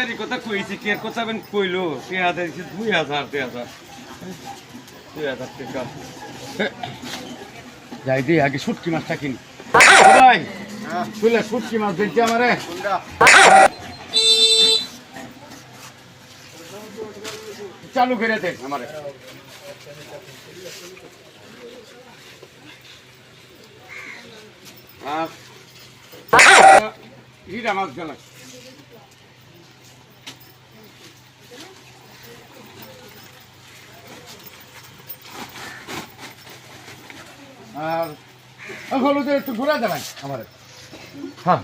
এই কথা কইছি, কে কথা বেন কইলো? কে হাজার দিছি দুই হাজার দুই হাজার। দুই হাজার টাকা। যাই দি, আগে শুটকি মাছটা কিনি। ভাই তুলে শুটকি মাছ দেখছি আমারে। চালু করে দে আমারে। আর মাছ গেল আর হলুদের একটু ঘুরে দেবেন আমার। হ্যাঁ।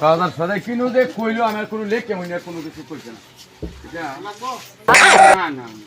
বাজার সদাই কিনু যে কইলো আমার কোনো লেখ কেমন কোনো কিছু কইছে না। না না না।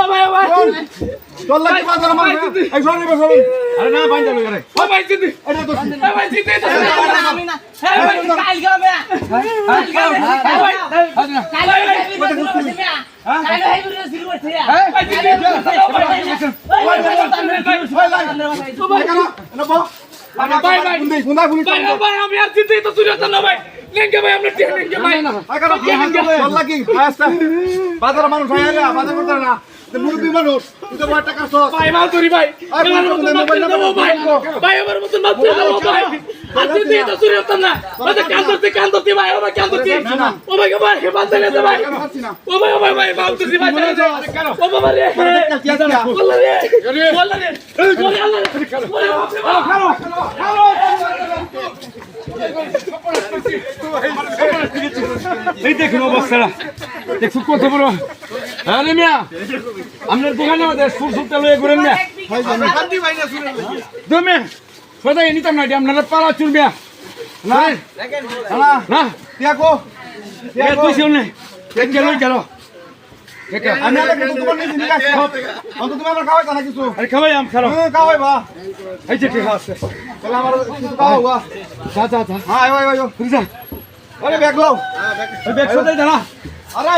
আমার মতন মাল ধরে দেবো ভাই আজকে দিয়ে তো চুরি হতাম না ওই যে কান ধরতে কান ধরতে ভাই ও ভাই কান ধরতে ও ভাই ভাই মাল ধরে দে ভাই ও ভাই ও ভাই ভাই বললা কি বাজার মানুষ আয়া না বাজার করতে না মুরব্বী মানুষ তুই তো বড় টাকা সস ভাই মাল ধরতে ভাই ভাই ও বাবা রে ভাই রে বল্লা রে বল্লা রে এই দেখুন অবস্থাটা দেখুন কত বড় আরে মিয়া আপনার দোকানে আমাদের সুর সুরটা লয়ে ঘুরেন না তুমি সদাই নিতাম না আপনারা পালা চুল মিয়া না না না দেখো এ তুই শুন নে কে লই গেল কে আমি আগে কিন্তু তোমার নিজে নিয়ে আসছি অন্তত তুমি আমার খাওয়াই না কিছু আরে খাওয়াই আম খালো হ্যাঁ খাওয়াই বা এই যে ঠিক আছে তাহলে আমার কিছু খাওয়াও বা যা যা যা হ্যাঁ আয় আয় আয় যা আরে ব্যাগ লাও ওই ব্যাগ সদাই দাঁড়া আরে